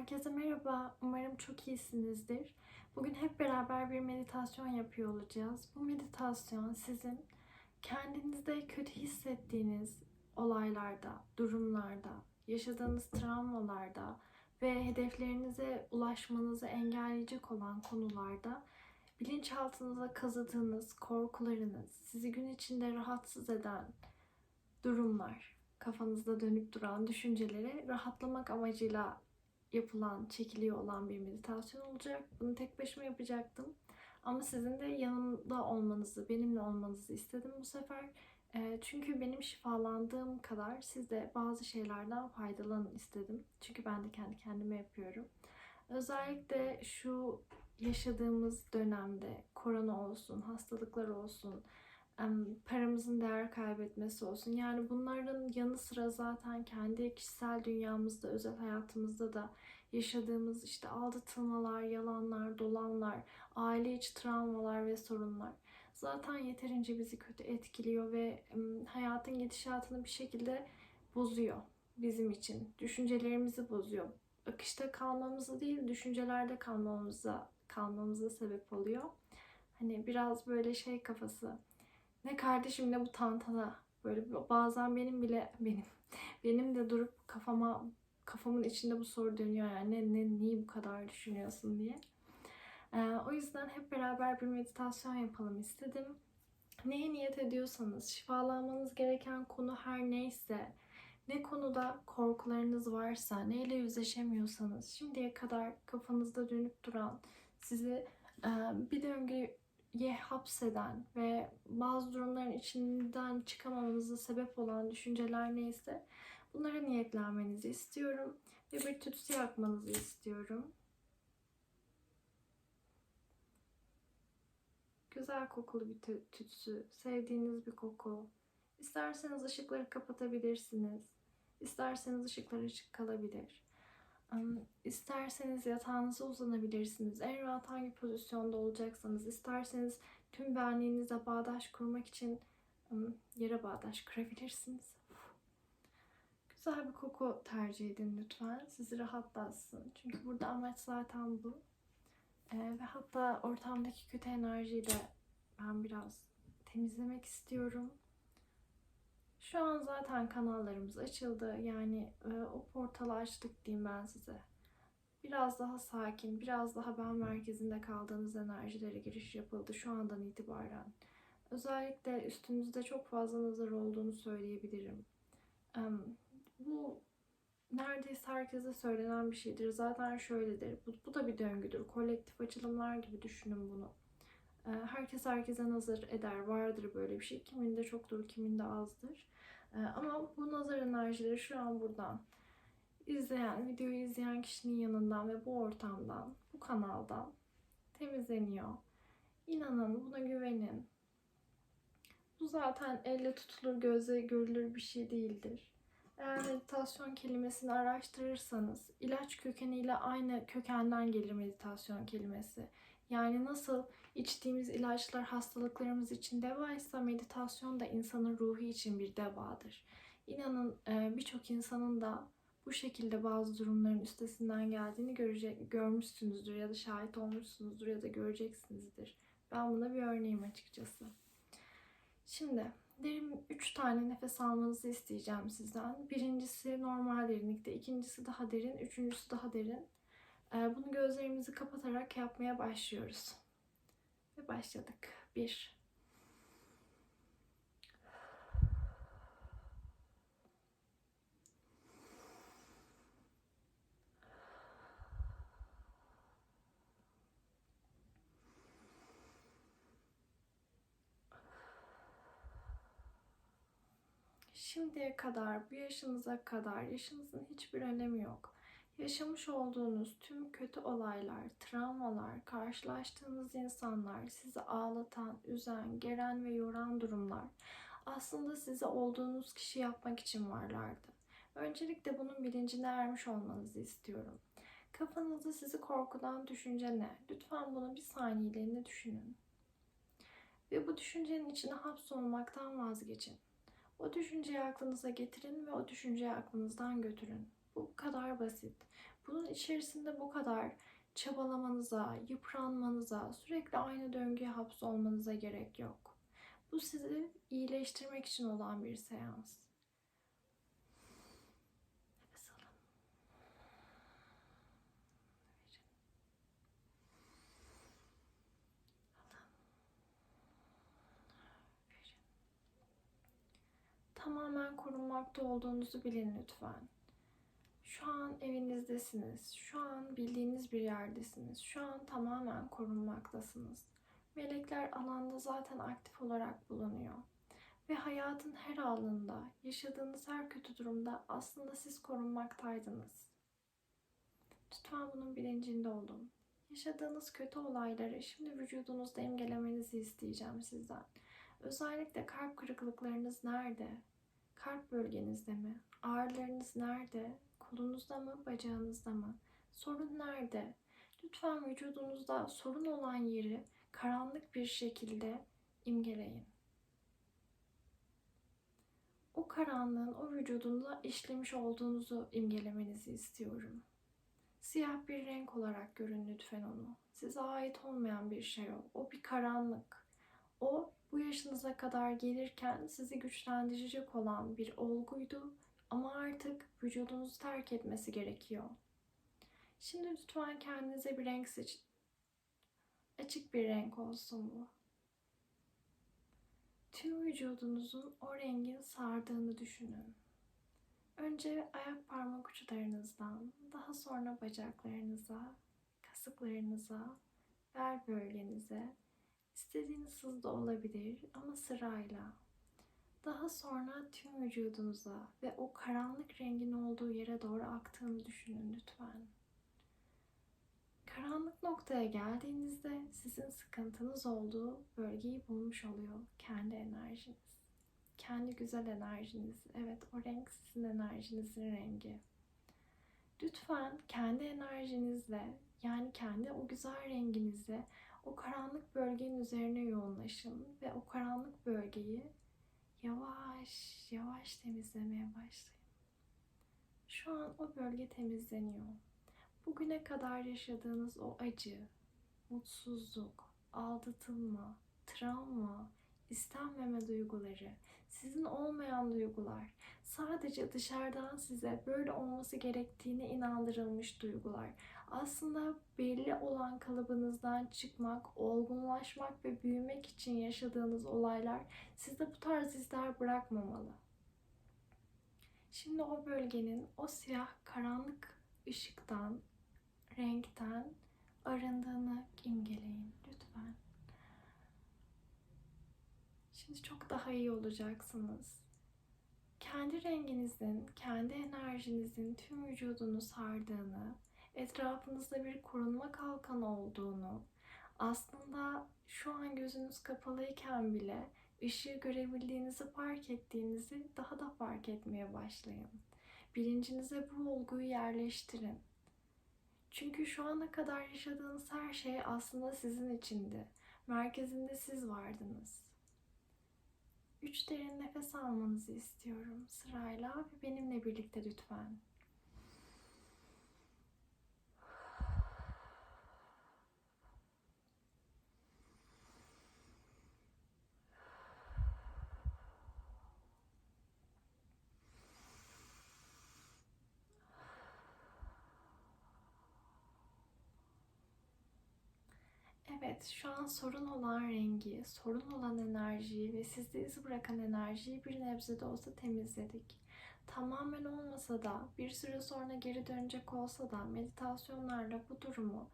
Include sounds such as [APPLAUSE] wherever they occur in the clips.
Herkese merhaba. Umarım çok iyisinizdir. Bugün hep beraber bir meditasyon yapıyor olacağız. Bu meditasyon sizin kendinizde kötü hissettiğiniz olaylarda, durumlarda, yaşadığınız travmalarda ve hedeflerinize ulaşmanızı engelleyecek olan konularda bilinçaltınıza kazıdığınız korkularınız, sizi gün içinde rahatsız eden durumlar, kafanızda dönüp duran düşünceleri rahatlamak amacıyla yapılan, çekiliyor olan bir meditasyon olacak. Bunu tek başıma yapacaktım. Ama sizin de yanımda olmanızı, benimle olmanızı istedim bu sefer. Eee, Çünkü benim şifalandığım kadar siz de bazı şeylerden faydalanın istedim. Çünkü ben de kendi kendime yapıyorum. Özellikle şu yaşadığımız dönemde korona olsun, hastalıklar olsun, paramızın değer kaybetmesi olsun. Yani bunların yanı sıra zaten kendi kişisel dünyamızda, özel hayatımızda da yaşadığımız işte aldatılmalar, yalanlar, dolanlar, aile içi travmalar ve sorunlar zaten yeterince bizi kötü etkiliyor ve hayatın gidişatını bir şekilde bozuyor bizim için. Düşüncelerimizi bozuyor. Akışta kalmamızı değil, düşüncelerde kalmamıza kalmamıza sebep oluyor. Hani biraz böyle şey kafası. Ne kardeşim ne bu tantana. Böyle bazen benim bile benim [LAUGHS] benim de durup kafama kafamın içinde bu soru dönüyor yani ne, ne niye bu kadar düşünüyorsun diye. Ee, o yüzden hep beraber bir meditasyon yapalım istedim. Neye niyet ediyorsanız, şifalanmanız gereken konu her neyse, ne konuda korkularınız varsa, neyle yüzleşemiyorsanız, şimdiye kadar kafanızda dönüp duran, sizi e, bir döngüye hapseden ve bazı durumların içinden çıkamamanıza sebep olan düşünceler neyse bunlara niyetlenmenizi istiyorum ve bir tütsü yakmanızı istiyorum. Güzel kokulu bir tü- tütsü, sevdiğiniz bir koku. İsterseniz ışıkları kapatabilirsiniz. İsterseniz ışıklar açık kalabilir. İsterseniz yatağınıza uzanabilirsiniz. En rahat hangi pozisyonda olacaksanız, isterseniz tüm benliğinizle bağdaş kurmak için yere bağdaş kurabilirsiniz. Güzel bir koku tercih edin lütfen. Sizi rahatlatsın. Çünkü burada amaç zaten bu. Ee, ve hatta ortamdaki kötü enerjiyi de ben biraz temizlemek istiyorum. Şu an zaten kanallarımız açıldı. Yani e, o portalı açtık diyeyim ben size. Biraz daha sakin, biraz daha ben merkezinde kaldığınız enerjilere giriş yapıldı şu andan itibaren. Özellikle üstünüzde çok fazla nazar olduğunu söyleyebilirim. Em, Bu neredeyse herkese söylenen bir şeydir. Zaten şöyledir. Bu, bu da bir döngüdür. Kolektif açılımlar gibi düşünün bunu. Ee, Herkes herkese nazar eder. Vardır böyle bir şey. Kiminde çoktur, kiminde azdır. Ee, Ama bu nazar enerjileri şu an buradan izleyen, videoyu izleyen kişinin yanından ve bu ortamdan, bu kanaldan temizleniyor. İnanın, buna güvenin. Bu zaten elle tutulur, gözle görülür bir şey değildir. Eğer meditasyon kelimesini araştırırsanız ilaç kökeniyle aynı kökenden gelir meditasyon kelimesi. Yani nasıl içtiğimiz ilaçlar hastalıklarımız için devaysa meditasyon da insanın ruhu için bir devadır. İnanın e, birçok insanın da bu şekilde bazı durumların üstesinden geldiğini görecek, görmüşsünüzdür ya da şahit olmuşsunuzdur ya da göreceksinizdir. Ben buna bir örneğim açıkçası. Şimdi derin 3 tane nefes almanızı isteyeceğim sizden. Birincisi normal derinlikte, ikincisi daha derin, üçüncüsü daha derin. Ee, Bunu gözlerimizi kapatarak yapmaya başlıyoruz. Ve başladık. 1 Şimdiye kadar, bu yaşınıza kadar yaşınızın hiçbir önemi yok. Yaşamış olduğunuz tüm kötü olaylar, travmalar, karşılaştığınız insanlar, sizi ağlatan, üzen, geren ve yoran durumlar aslında sizi olduğunuz kişi yapmak için varlardı. Öncelikle bunun bilincine ermiş olmanızı istiyorum. Kafanızda sizi korkudan düşünce ne? Lütfen bunu bir saniyeliğine düşünün. Ve bu düşüncenin içine hapsolmaktan vazgeçin. O düşünceyi aklınıza getirin ve o düşünceyi aklınızdan götürün. Bu kadar basit. Bunun içerisinde bu kadar çabalamanıza, yıpranmanıza, sürekli aynı döngüye hapsolmanıza gerek yok. Bu sizi iyileştirmek için olan bir seans. Tamamen korunmakta olduğunuzu bilin lütfen. Şu an evinizdesiniz. Şu an bildiğiniz bir yerdesiniz. Şu an tamamen korunmaktasınız. Melekler alanda zaten aktif olarak bulunuyor. Ve hayatın her anında, yaşadığınız her kötü durumda aslında siz korunmaktaydınız. Lütfen bunun bilincinde olun. Yaşadığınız kötü olayları şimdi vücudunuzda imgelemenizi isteyeceğim sizden. Özellikle kalp kırıklıklarınız nerede? Kalp bölgenizde mi? Ağrılarınız nerede? Kolunuzda mı, bacağınızda mı? Sorun nerede? Lütfen vücudunuzda sorun olan yeri karanlık bir şekilde imgeleyin. O karanlığın o vücudunda işlemiş olduğunuzu imgelemenizi istiyorum. Siyah bir renk olarak görün lütfen onu. Size ait olmayan bir şey o. O bir karanlık. O bu yaşınıza kadar gelirken sizi güçlendirecek olan bir olguydu ama artık vücudunuzu terk etmesi gerekiyor. Şimdi lütfen kendinize bir renk seçin. Açık bir renk olsun bu. Tüm vücudunuzun o rengin sardığını düşünün. Önce ayak parmak uçlarınızdan, daha sonra bacaklarınıza, kasıklarınıza, bel bölgenize, istediğiniz hızda olabilir ama sırayla. Daha sonra tüm vücudunuza ve o karanlık rengin olduğu yere doğru aktığını düşünün lütfen. Karanlık noktaya geldiğinizde sizin sıkıntınız olduğu bölgeyi bulmuş oluyor kendi enerjiniz. Kendi güzel enerjiniz. Evet o renk sizin enerjinizin rengi. Lütfen kendi enerjinizle yani kendi o güzel renginizle o karanlık bölgenin üzerine yoğunlaşın ve o karanlık bölgeyi yavaş yavaş temizlemeye başlayın. Şu an o bölge temizleniyor. Bugüne kadar yaşadığınız o acı, mutsuzluk, aldatılma, travma, istenmeme duyguları, sizin olmayan duygular, sadece dışarıdan size böyle olması gerektiğine inandırılmış duygular. Aslında belli olan kalıbınızdan çıkmak, olgunlaşmak ve büyümek için yaşadığınız olaylar sizde bu tarz izler bırakmamalı. Şimdi o bölgenin o siyah karanlık ışıktan, renkten arındığını imgeleyin lütfen. Şimdi çok daha iyi olacaksınız. Kendi renginizin, kendi enerjinizin tüm vücudunu sardığını, etrafınızda bir korunma kalkanı olduğunu, aslında şu an gözünüz kapalıyken bile ışığı görebildiğinizi fark ettiğinizi daha da fark etmeye başlayın. Bilincinize bu olguyu yerleştirin. Çünkü şu ana kadar yaşadığınız her şey aslında sizin içindi. Merkezinde siz vardınız. Üç derin nefes almanızı istiyorum sırayla ve benimle birlikte lütfen. Evet, şu an sorun olan rengi, sorun olan enerjiyi ve sizde iz bırakan enerjiyi bir nebze de olsa temizledik. Tamamen olmasa da bir süre sonra geri dönecek olsa da meditasyonlarla bu durumu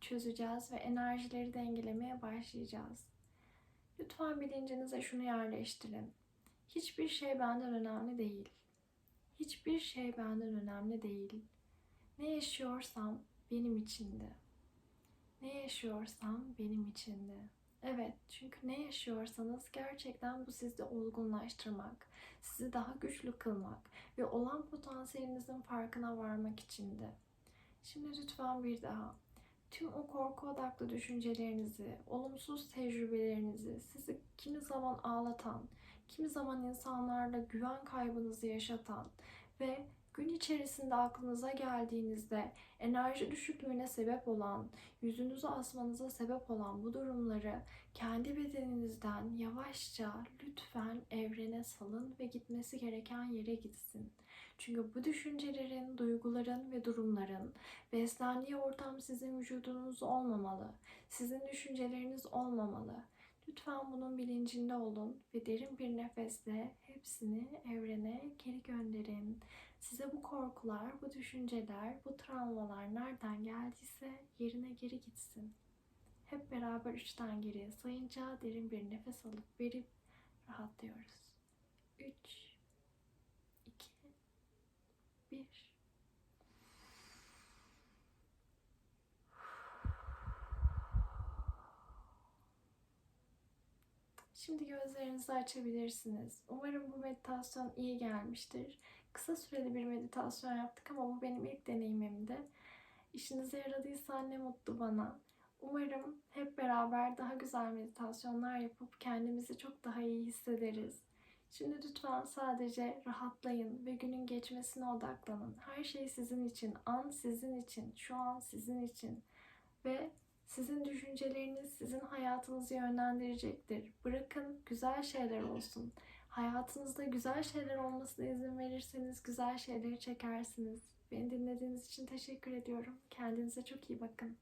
çözeceğiz ve enerjileri dengelemeye başlayacağız. Lütfen bilincinize şunu yerleştirin. Hiçbir şey benden önemli değil. Hiçbir şey benden önemli değil. Ne yaşıyorsam benim içinde. Ne yaşıyorsam benim içinde. Evet, çünkü ne yaşıyorsanız gerçekten bu sizde olgunlaştırmak, sizi daha güçlü kılmak ve olan potansiyelinizin farkına varmak içindi. Şimdi lütfen bir daha tüm o korku odaklı düşüncelerinizi, olumsuz tecrübelerinizi, sizi kimi zaman ağlatan, kimi zaman insanlarla güven kaybınızı yaşatan ve Gün içerisinde aklınıza geldiğinizde enerji düşüklüğüne sebep olan, yüzünüzü asmanıza sebep olan bu durumları kendi bedeninizden yavaşça lütfen evrene salın ve gitmesi gereken yere gitsin. Çünkü bu düşüncelerin, duyguların ve durumların beslendiği ortam sizin vücudunuz olmamalı. Sizin düşünceleriniz olmamalı. Lütfen bunun bilincinde olun ve derin bir nefesle hepsini evrene geri gönderin. Size bu korkular, bu düşünceler, bu travmalar nereden geldiyse yerine geri gitsin. Hep beraber üçten geriye sayınca derin bir nefes alıp verip rahatlıyoruz. 3 2 1 Şimdi gözlerinizi açabilirsiniz. Umarım bu meditasyon iyi gelmiştir. Kısa süreli bir meditasyon yaptık ama bu benim ilk deneyimimdi. İşinize yaradıysa ne mutlu bana. Umarım hep beraber daha güzel meditasyonlar yapıp kendimizi çok daha iyi hissederiz. Şimdi lütfen sadece rahatlayın ve günün geçmesine odaklanın. Her şey sizin için, an sizin için, şu an sizin için ve sizin düşünceleriniz sizin hayatınızı yönlendirecektir. Bırakın güzel şeyler olsun. Hayatınızda güzel şeyler olmasına izin verirseniz güzel şeyleri çekersiniz. Beni dinlediğiniz için teşekkür ediyorum. Kendinize çok iyi bakın.